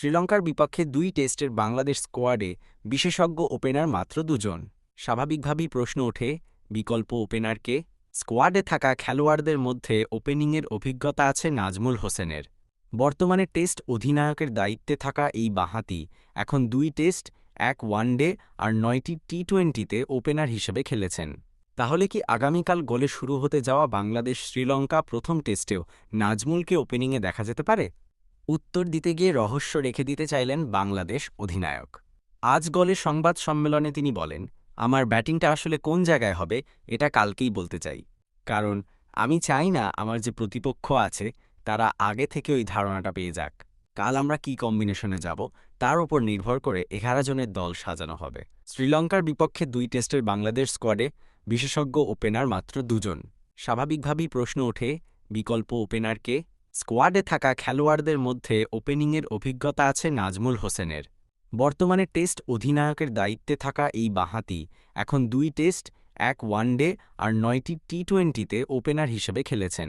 শ্রীলঙ্কার বিপক্ষে দুই টেস্টের বাংলাদেশ স্কোয়াডে বিশেষজ্ঞ ওপেনার মাত্র দুজন। স্বাভাবিকভাবেই প্রশ্ন ওঠে, বিকল্প ওপেনারকে স্কোয়াডে থাকা খেলোয়াড়দের মধ্যে ওপেনিংয়ের অভিজ্ঞতা আছে নাজমুল হোসেনের। বর্তমানে টেস্ট অধিনায়কের দায়িত্বে থাকা এই বাঁহাতি এখন দুই টেস্ট, এক ওয়ানডে আর নয়টি টি টোয়েন্টিতে ওপেনার হিসেবে খেলেছেন। তাহলে কি আগামীকাল গোলে শুরু হতে যাওয়া বাংলাদেশ শ্রীলঙ্কা প্রথম টেস্টেও নাজমুলকে ওপেনিংয়ে দেখা যেতে পারে? উত্তর দিতে গিয়ে রহস্য রেখে দিতে চাইলেন বাংলাদেশ অধিনায়ক। আজ গলে সংবাদ সম্মেলনে তিনি বলেন, আমার ব্যাটিংটা আসলে কোন জায়গায় হবে, এটা কালকেই বলতে চাই। কারণ আমি চাই না আমার যে প্রতিপক্ষ আছে, তারা আগে থেকে ওই ধারণাটা পেয়ে যাক। কাল আমরা কি কম্বিনেশনে যাব, তার উপর নির্ভর করে এগারো জনের দল সাজানো হবে। শ্রীলঙ্কার বিপক্ষে দুই টেস্টের বাংলাদেশ স্কোয়াডে বিশেষজ্ঞ ওপেনার মাত্র দুজন। স্বাভাবিকভাবেই প্রশ্ন ওঠে, বিকল্প ওপেনারকে স্কোয়াডে থাকা খেলোয়াড়দের মধ্যে ওপেনিংয়ের অভিজ্ঞতা আছে নাজমুল হোসেনের। বর্তমানে টেস্ট অধিনায়কের দায়িত্বে থাকা এই বাঁহাতি এখন দুই টেস্ট, এক ওয়ানডে আর নয়টি টি টোয়েন্টিতে ওপেনার হিসেবে খেলেছেন।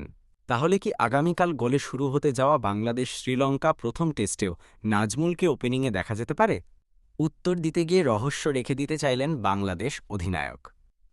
তাহলে কি আগামীকাল গোলে শুরু হতে যাওয়া বাংলাদেশ শ্রীলঙ্কা প্রথম টেস্টেও নাজমুলকে ওপেনিংয়ে দেখা যেতে পারে? উত্তর দিতে গিয়ে রহস্য রেখে দিতে চাইলেন বাংলাদেশ অধিনায়ক।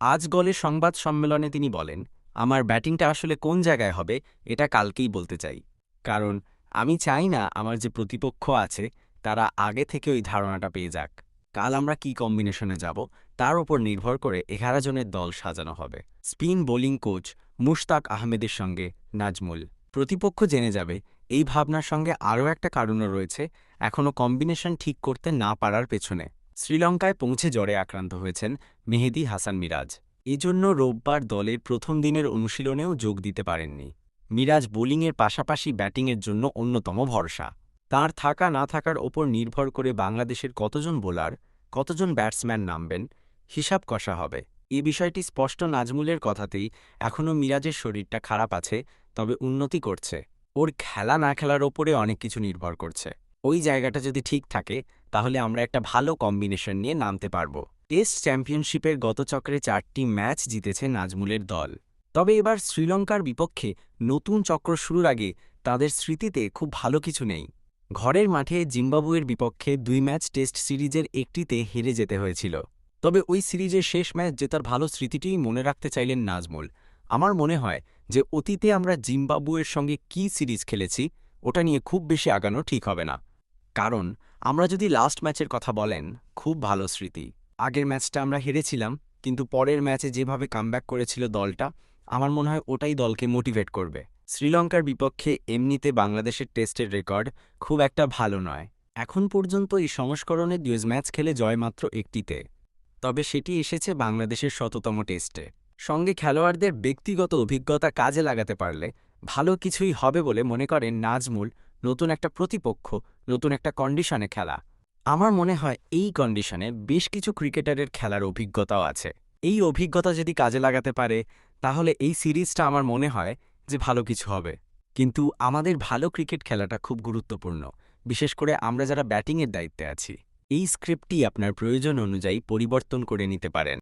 আজ গলে সংবাদ সম্মেলনে তিনি বলেন আমার ব্যাটিংটা আসলে কোন জায়গায় হবে, এটা কালকেই বলতে চাই। কারণ আমি চাই না আমার যে প্রতিপক্ষ আছে, তারা আগে থেকে ওই ধারণাটা পেয়ে যাক। কাল আমরা কি কম্বিনেশনে যাব, তার উপর নির্ভর করে এগারো জনের দল সাজানো হবে। স্পিন, বোলিং কোচ মুশতাক আহমেদের সঙ্গে নাজমুল। প্রতিপক্ষ জেনে যাবে, এই ভাবনার সঙ্গে আরও একটা কারণও রয়েছে এখনও কম্বিনেশন ঠিক করতে না পারার পেছনে। শ্রীলঙ্কায় পৌঁছে জ্বরে আক্রান্ত হয়েছেন মেহেদি হাসান মিরাজ। এজন্য রোববার দলের প্রথম দিনের অনুশীলনেও যোগ দিতে পারেননি। মিরাজ বোলিংয়ের পাশাপাশি ব্যাটিংয়ের জন্য অন্যতম ভরসা। তার থাকা না থাকার ওপর নির্ভর করে বাংলাদেশের কতজন বোলার, কতজন ব্যাটসম্যান নামবেন, হিসাব কষা হবে। এ বিষয়টি স্পষ্ট নাজমুলের কথাতেই এখনও মিরাজের শরীরটা খারাপ আছে, তবে উন্নতি করছে। ওর খেলা না খেলার ওপরে অনেক কিছু নির্ভর করছে। ওই জায়গাটা যদি ঠিক থাকে, তাহলে আমরা একটা ভালো কম্বিনেশন নিয়ে নামতে পারব। টেস্ট চ্যাম্পিয়নশিপের গত চক্রে চারটি ম্যাচ জিতেছে নাজমুলের দল। তবে এবার শ্রীলঙ্কার বিপক্ষে নতুন চক্র শুরুর আগে তাদের স্মৃতিতে খুব ভালো কিছু নেই। ঘরের মাঠে জিম্বাবুয়ের বিপক্ষে দুই ম্যাচ টেস্ট সিরিজের একটিতে হেরে যেতে হয়েছিল। তবে ওই সিরিজের শেষ ম্যাচ জেতার ভালো স্মৃতিটিই মনে রাখতে চাইলেন নাজমুল। আমার মনে হয় যে অতীতে আমরা জিম্বাবুয়ের সঙ্গে কি সিরিজ খেলেছি, ওটা নিয়ে খুব বেশি আগানো ঠিক হবে না। কারণ, আমরা যদি লাস্ট ম্যাচের কথা বলেন, খুব ভালো স্মৃতি। আগের ম্যাচটা আমরা হেরেছিলাম, কিন্তু পরের ম্যাচে যেভাবে কামব্যাক করেছিল দলটা, আমার মনে হয় ওটাই দলকে মোটিভেট করবে। শ্রীলঙ্কার বিপক্ষে এমনিতে বাংলাদেশের টেস্টের রেকর্ড খুব একটা ভালো নয়। এখন পর্যন্ত এই সংস্করণে দুয়েজ ম্যাচ খেলে জয় মাত্র একটিতে। তবে সেটি এসেছে বাংলাদেশের শততম টেস্টে। সঙ্গে খেলোয়াড়দের ব্যক্তিগত অভিজ্ঞতা কাজে লাগাতে পারলে ভালো কিছুই হবে বলে মনে করেন নাজমুল, নতুন একটা প্রতিপক্ষ, নতুন একটা কন্ডিশনে খেলা। আমার মনে হয় এই কন্ডিশনে বেশ কিছু ক্রিকেটারের খেলার অভিজ্ঞতাও আছে। এই অভিজ্ঞতা যদি কাজে লাগাতে পারে, তাহলে এই সিরিজটা আমার মনে হয় যে ভালো কিছু হবে। কিন্তু আমাদের ভালো ক্রিকেট খেলাটা খুব গুরুত্বপূর্ণ। বিশেষ করে আমরা যারা ব্যাটিংয়ের দায়িত্বে আছি, এই স্ক্রিপ্টটি আপনার প্রয়োজন অনুযায়ী পরিবর্তন করে নিতে পারেন।